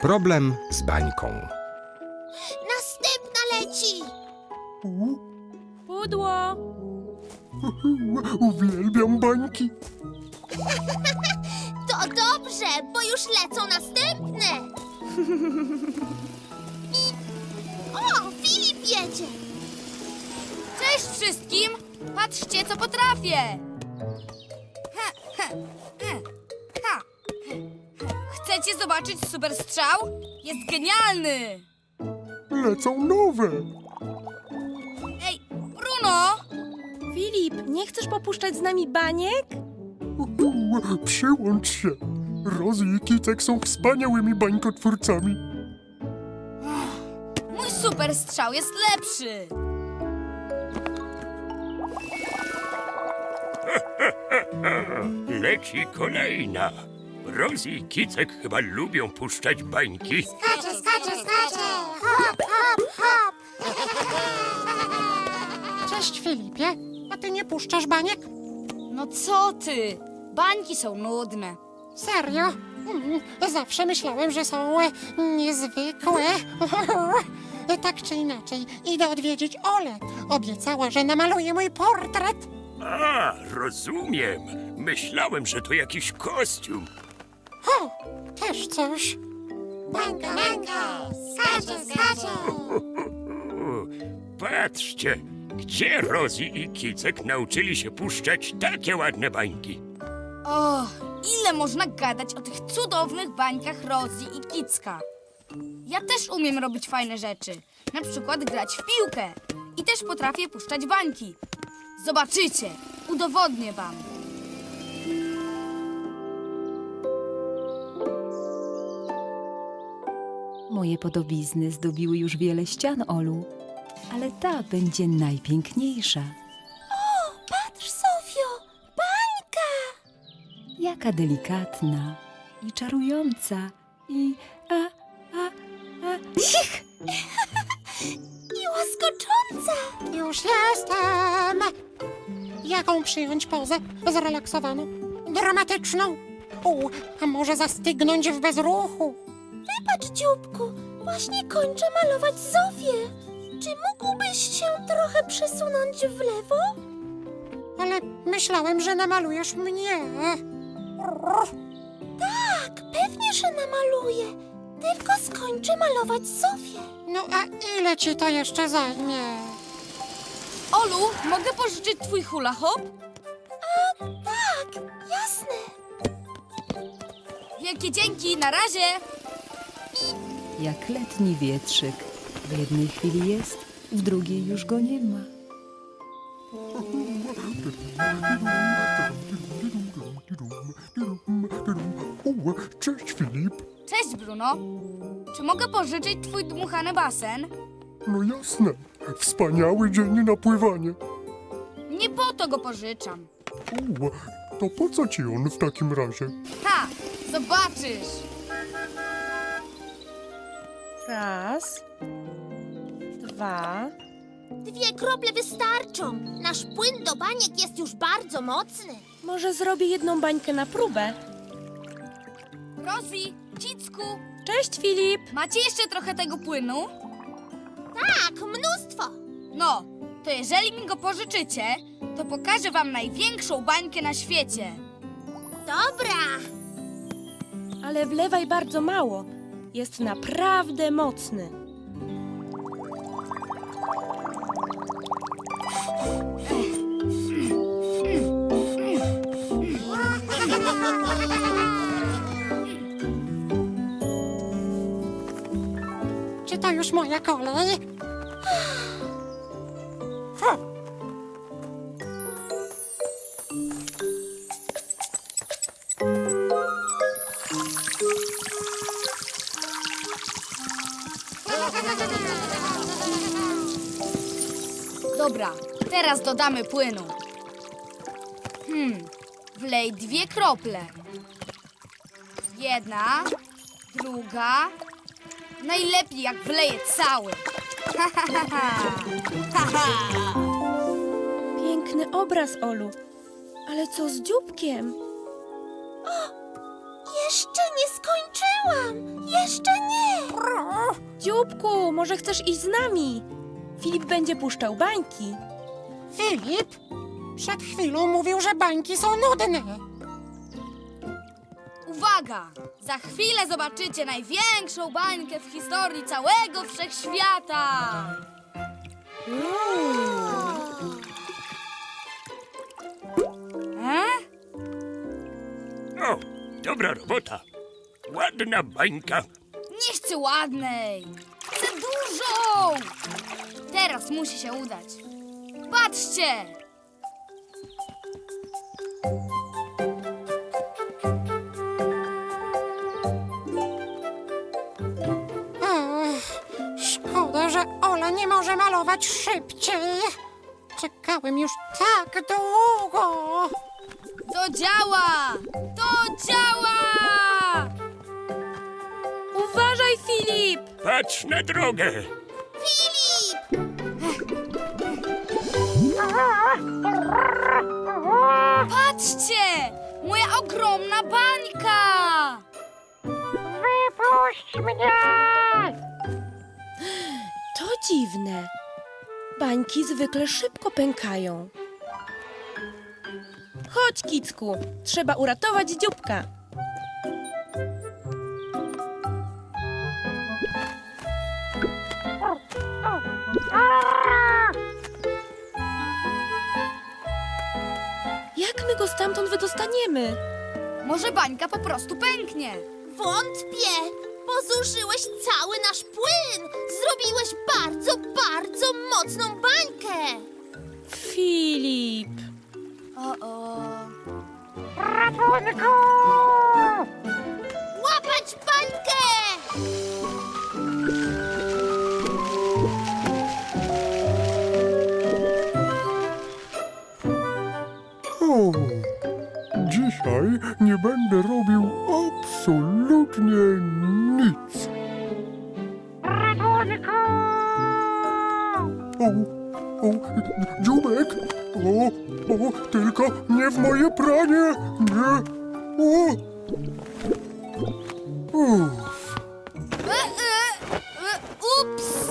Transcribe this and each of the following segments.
Problem z bańką. Następna leci! Pudło! Uwielbiam bańki. To dobrze, bo już lecą następne! O, Filip jedzie! Cześć wszystkim! Patrzcie, co potrafię! Chcecie zobaczyć super strzał? Jest genialny! Lecą nowe. Ej, Bruno! Filip, nie chcesz popuszczać z nami baniek? Uhu, Przyłącz się. Rozy i Kicek są wspaniałymi bańkotwórcami. Mój super strzał jest lepszy! Leci kolejna. Rozy i Kicek chyba lubią puszczać bańki. Skacze, skacze, skacze! Hop, hop, hop! Cześć Filipie, a ty nie puszczasz baniek? No co ty? Bańki są nudne. Serio? Mm, Zawsze myślałem, że są e, niezwykłe. Tak czy inaczej, idę odwiedzić Olę. Obiecała, że namaluje mój portret. A, rozumiem. Myślałem, że to jakiś kostium. O, też coś. Bańka, bańka! Skacze, skacze! Patrzcie, gdzie Rozy i Kicek nauczyli się puszczać takie ładne bańki. O, ile można gadać o tych cudownych bańkach Rozy i Kicka. Ja też umiem robić fajne rzeczy. Na przykład grać w piłkę. I też potrafię puszczać bańki. Zobaczycie, udowodnię wam. Moje podobizny zdobiły już wiele ścian, Olu, ale ta będzie najpiękniejsza. Patrz, Sofio! Bańka! Jaka delikatna i czarująca i a, a, a, cich! Łaskocząca! Już jestem. Jaką przyjąć pozę? Zrelaksowaną? Dramatyczną? U, a może zastygnąć w bezruchu? Wybacz, dzióbku, właśnie kończę malować Zofię. Czy mógłbyś się trochę przesunąć w lewo? Ale myślałem, że namalujesz mnie. Tak, pewnie, że namaluję. Tylko skończę malować Zofię. No a ile ci to jeszcze zajmie? Olu, mogę pożyczyć twój hula hop? Tak, jasne. Wielkie dzięki, na razie! Jak letni wietrzyk. W jednej chwili jest, w drugiej już go nie ma. Cześć Filip. Cześć, Bruno. Czy mogę pożyczyć twój dmuchany basen? No jasne. Wspaniały dzień na pływanie. Nie po to go pożyczam. U, to po co ci on w takim razie? Ha! Zobaczysz! Raz, dwa, Dwie krople wystarczą. Nasz płyn do baniek jest już bardzo mocny. może zrobię jedną bańkę na próbę. Rozi, Cicku, Cześć Filip! macie jeszcze trochę tego płynu? Tak, mnóstwo. No, to jeżeli mi go pożyczycie, to pokażę wam największą bańkę na świecie. Dobra. Ale wlewaj bardzo mało. Jest naprawdę mocny. Czy to już moja kolej? Dobra, teraz dodamy płynu. Hmm, wlej dwie krople. Jedna, druga. Najlepiej jak wleję cały. Ha, ha, ha, ha. Ha, ha. Piękny obraz, Olu. Ale co z dzióbkiem? Jeszcze nie skończyłam! Jeszcze nie! Dzióbku, może chcesz iść z nami? Filip będzie puszczał bańki. Filip, przed chwilą mówił, że bańki są nudne. Uwaga! Za chwilę zobaczycie największą bańkę w historii całego wszechświata! E? O, dobra robota. Ładna bańka. Nie chcę ładnej! Chcę dużą! Teraz musi się udać. Patrzcie! Może malować szybciej. Czekałem już tak długo. To działa! To działa! Uważaj, Filip! Patrz na drogę. Patrzcie! Moja ogromna bańka! Wypuść mnie! Dziwne. Bańki zwykle szybko pękają. Chodź, Kicku, trzeba uratować dzióbka. Jak my go stamtąd wydostaniemy? Może bańka po prostu pęknie. Wątpię! Bo zużyłeś cały nasz płyn! Zrobiłeś bardzo, bardzo mocną bańkę! Filip. O, o. Ratunku! Łapać bańkę! O, dzisiaj nie będę robił absolutnie nic. Ratunku! O, o, dziubek! O, o, tylko nie w moje pranie! Nie! O! Uff, E, e, e, ups!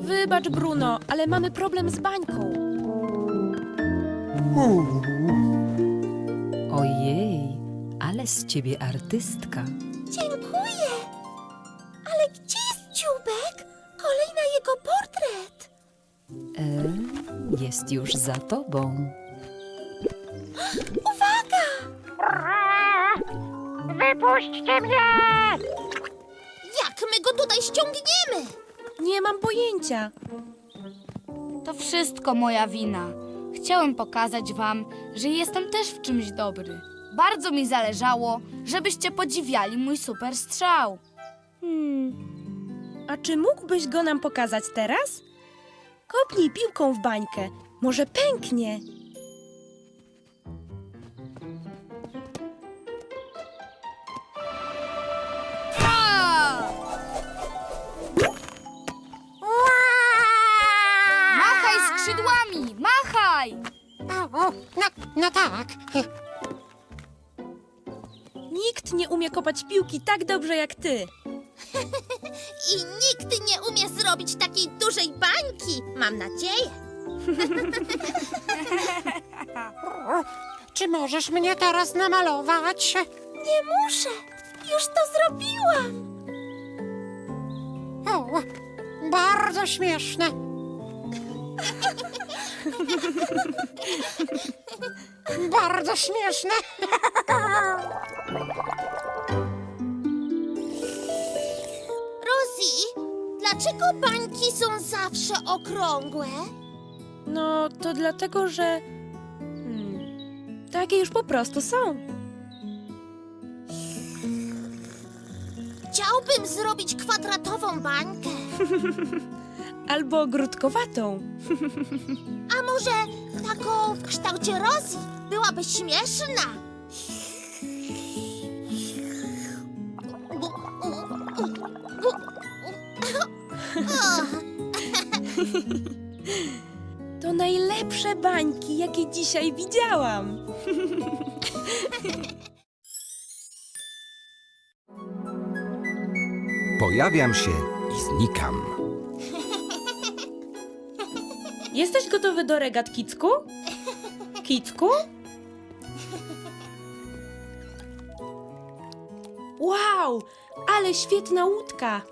Wybacz, Bruno, ale mamy problem z bańką. o. Ojej, ale z ciebie artystka. Dziękuję! Jest już za tobą. Uwaga! Wypuśćcie mnie! Jak my go tutaj ściągniemy? Nie mam pojęcia. To wszystko moja wina. Chciałem pokazać wam, że jestem też w czymś dobry. Bardzo mi zależało, żebyście podziwiali mój super strzał. Hmm. A czy mógłbyś go nam pokazać teraz? Kopnij piłką w bańkę. Może pęknie. Machaj skrzydłami! Machaj! O, o, no, no tak. Nikt nie umie kopać piłki tak dobrze jak ty. I nikt nie umie zrobić takiej dużej bańki, mam nadzieję. Czy możesz mnie teraz namalować? Nie muszę, już to zrobiłam. O, bardzo śmieszne. bardzo śmieszne. Rosie, dlaczego bańki są zawsze okrągłe? No, to dlatego, że. Hmm, takie już po prostu są. Chciałbym zrobić kwadratową bańkę. Albo ogródkowatą. A może taką w kształcie Rosie? Byłaby śmieszna. Najlepsze bańki, jakie dzisiaj widziałam. Pojawiam się i znikam. Jesteś gotowy do regat, Kicku? Kicku? Wow, ale świetna łódka.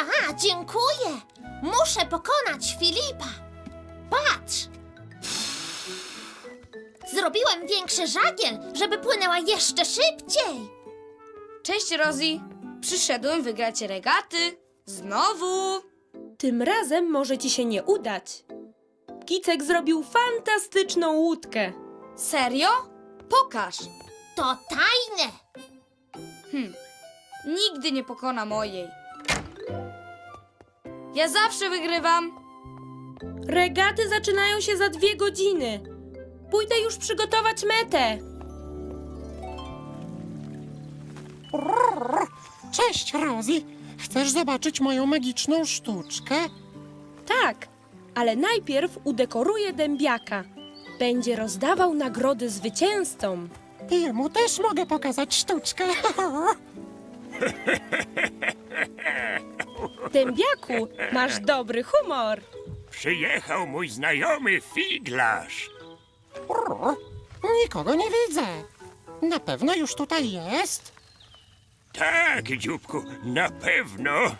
A, dziękuję. Muszę pokonać Filipa. Zrobiłem większy żagiel, żeby płynęła jeszcze szybciej. Cześć, Rosie. Przyszedłem wygrać regaty. Znowu. Tym razem może ci się nie udać. Kicek zrobił fantastyczną łódkę. Serio? Pokaż. To tajne. Hm. Nigdy nie pokona mojej. Ja zawsze wygrywam. Regaty zaczynają się za dwie godziny. Pójdę już przygotować metę. Cześć, Rosie. Chcesz zobaczyć moją magiczną sztuczkę? Tak, ale najpierw udekoruję dębiaka. Będzie rozdawał nagrody zwycięzcom. Jemu też mogę pokazać sztuczkę. Dębiaku, masz dobry humor. Przyjechał mój znajomy figlarz. Nikogo nie widzę. Na pewno już tutaj jest. Tak, dzióbku, na pewno.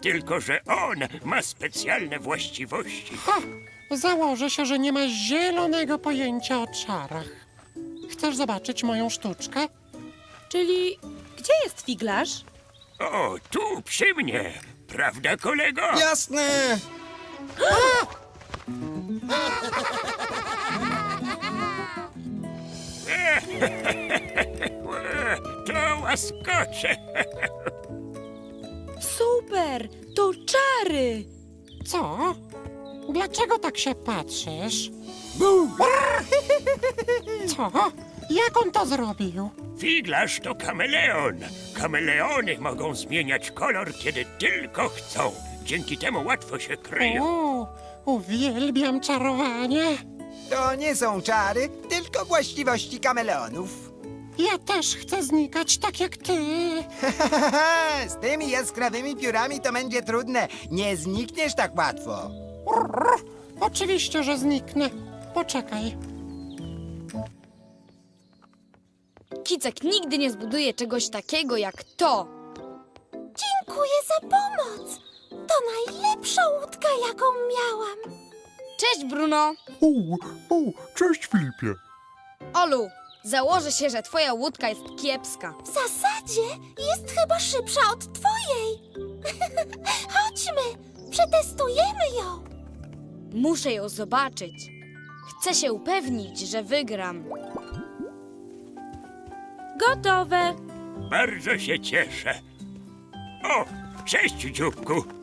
Tylko, że on ma specjalne właściwości. Ha! Założę się, że nie ma zielonego pojęcia o czarach. Chcesz zobaczyć moją sztuczkę? Czyli gdzie jest figlarz? O, tu przy mnie. Prawda, kolego? Jasne! To łaskocze. Super, to czary. Co? Dlaczego tak się patrzysz? Co? Jak on to zrobił? Figlarz to kameleon. Kameleony mogą zmieniać kolor, kiedy tylko chcą. Dzięki temu łatwo się kryją. O, uwielbiam czarowanie. To nie są czary, tylko właściwości kameleonów. Ja też chcę znikać tak jak ty. Z tymi jaskrawymi piórami to będzie trudne. Nie znikniesz tak łatwo. Oczywiście, że zniknę. Poczekaj. Kicek nigdy nie zbuduje czegoś takiego jak to. Dziękuję za pomoc. To najlepsza łódka, jaką miałam. Cześć, Bruno. O, o, cześć Filipie. Olu, założę się, że twoja łódka jest kiepska. W zasadzie jest chyba szybsza od twojej. Chodźmy, przetestujemy ją. Muszę ją zobaczyć. Chcę się upewnić, że wygram. Gotowe. Bardzo się cieszę. O, cześć, dzióbku.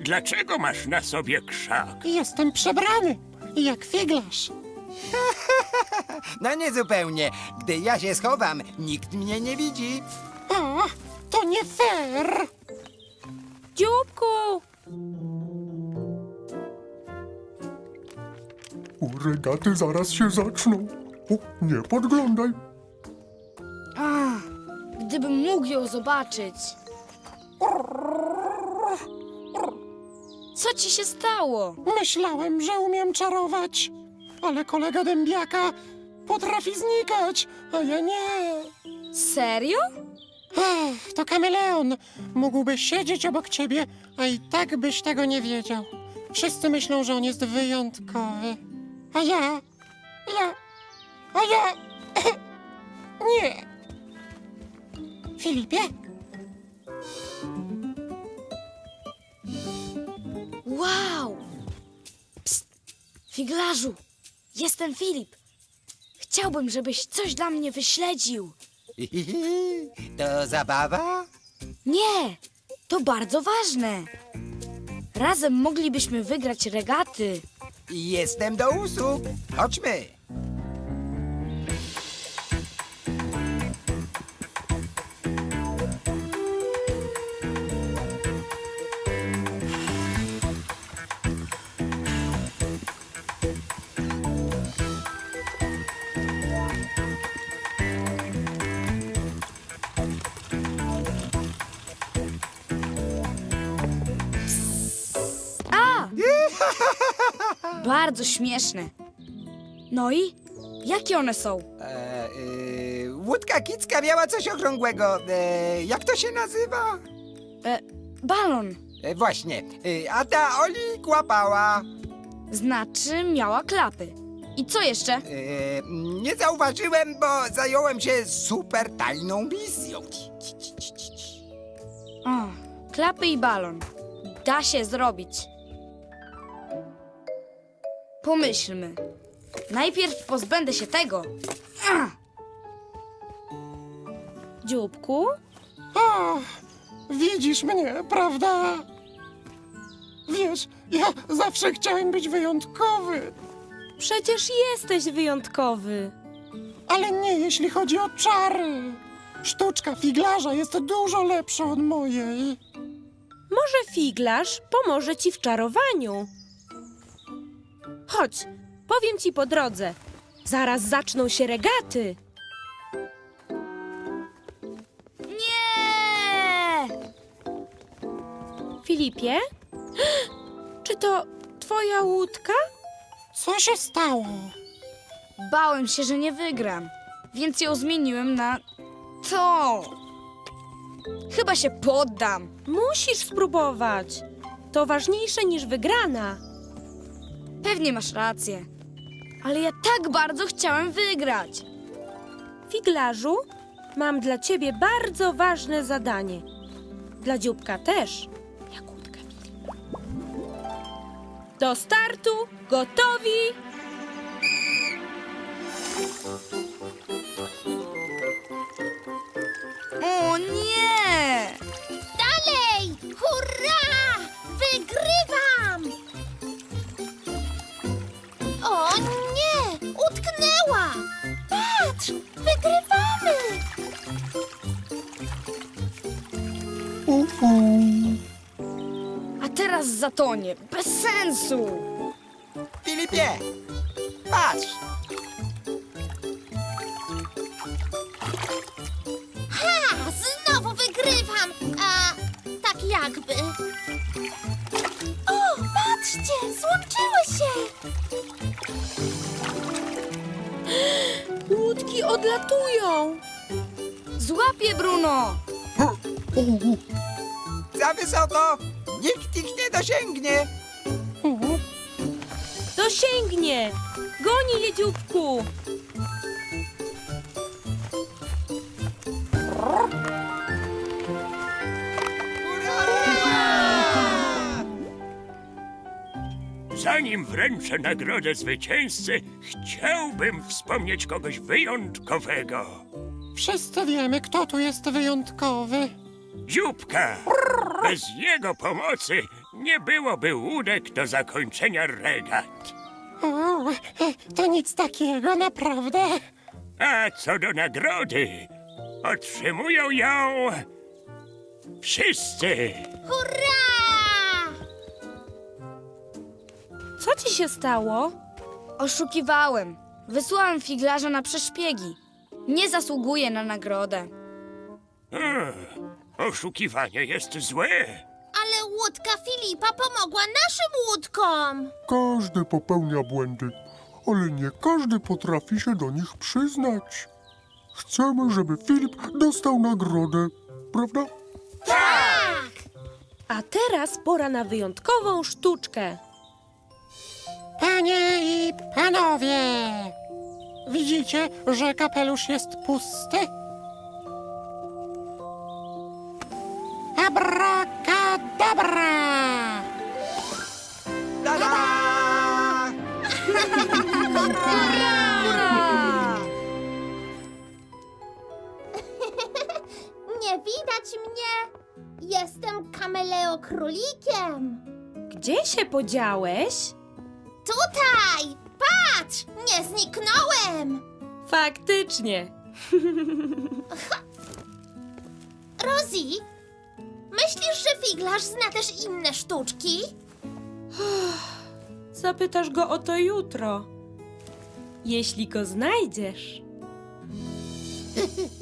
Dlaczego masz na sobie krzak? Jestem przebrany, jak figlarz. No nie zupełnie. Gdy ja się schowam, nikt mnie nie widzi. O, to nie fair. Dzióbku, O, regaty zaraz się zaczną. O, nie podglądaj. Ach, gdybym mógł ją zobaczyć. Co ci się stało? Myślałem, że umiem czarować, ale kolega dębiaka potrafi znikać, a ja nie. Serio? Ech, to kameleon. Mógłby siedzieć obok ciebie, a i tak byś tego nie wiedział. Wszyscy myślą, że on jest wyjątkowy. A ja, ja, a ja, nie. Filipie? Wow! Psst, figlarzu, jestem Filip. Chciałbym, żebyś coś dla mnie wyśledził. To zabawa? Nie, to bardzo ważne. Razem moglibyśmy wygrać regaty. Jestem do usług. Chodźmy. Bardzo śmieszne. No i jakie one są? E, y, łódka kicka miała coś okrągłego. E, jak to się nazywa? E, balon. E, właśnie. E, a ta Oli kłapała. Znaczy miała klapy. I co jeszcze? E, nie zauważyłem, bo zająłem się super tajną misją. O, klapy i balon. Da się zrobić. Pomyślmy. Najpierw pozbędę się tego. Ach, Dzióbku, O, widzisz mnie, prawda? Wiesz, ja zawsze chciałem być wyjątkowy, przecież jesteś wyjątkowy. ale nie jeśli chodzi o czary. Sztuczka figlarza jest dużo lepsza od mojej. Może figlarz pomoże ci w czarowaniu. Chodź, powiem ci po drodze. Zaraz zaczną się regaty. Nie! Filipie? Czy to twoja łódka? Co się stało? Bałem się, że nie wygram, więc ją zmieniłem na to. Chyba się poddam. Musisz spróbować. To ważniejsze niż wygrana. Pewnie masz rację. Ale ja tak bardzo chciałem wygrać. Figlarzu, mam dla ciebie bardzo ważne zadanie. Dla dzióbka też. Jak łódka Filipa. Do startu, gotowi? O nie! Dalej! Hurra! Wygrywam! Teraz zatonie. Bez sensu. Filipie, patrz. Ha! Znowu wygrywam! A tak jakby. O, patrzcie! Złączyły się! Łódki odlatują. Złapię Bruno. Za wysoko. Dosięgnie. Dosięgnie. Goni je dzióbku. Zanim wręczę nagrodę zwycięzcy, chciałbym wspomnieć kogoś wyjątkowego. Wszyscy wiemy, kto tu jest wyjątkowy. Dzióbka! Bez jego pomocy nie byłoby łódek do zakończenia regat. O, to nic takiego, naprawdę. A co do nagrody, otrzymują ją wszyscy. Hurra! Co ci się stało? Oszukiwałem. Wysłałem figlarza na przeszpiegi. Nie zasługuje na nagrodę. Ech, oszukiwanie jest złe. Łódka Filipa pomogła naszym łódkom! Każdy popełnia błędy, ale nie każdy potrafi się do nich przyznać. Chcemy, żeby Filip dostał nagrodę, prawda? A teraz pora na wyjątkową sztuczkę. Panie i panowie, widzicie, że kapelusz jest pusty? Abracadabra! Tada! Nie widać mnie! Jestem kameleo królikiem! Gdzie się podziałeś? Tutaj! Patrz! Nie zniknąłem! Faktycznie. Rosie, Myślisz, że figlarz zna też inne sztuczki? Zapytasz go o to jutro. Jeśli go znajdziesz.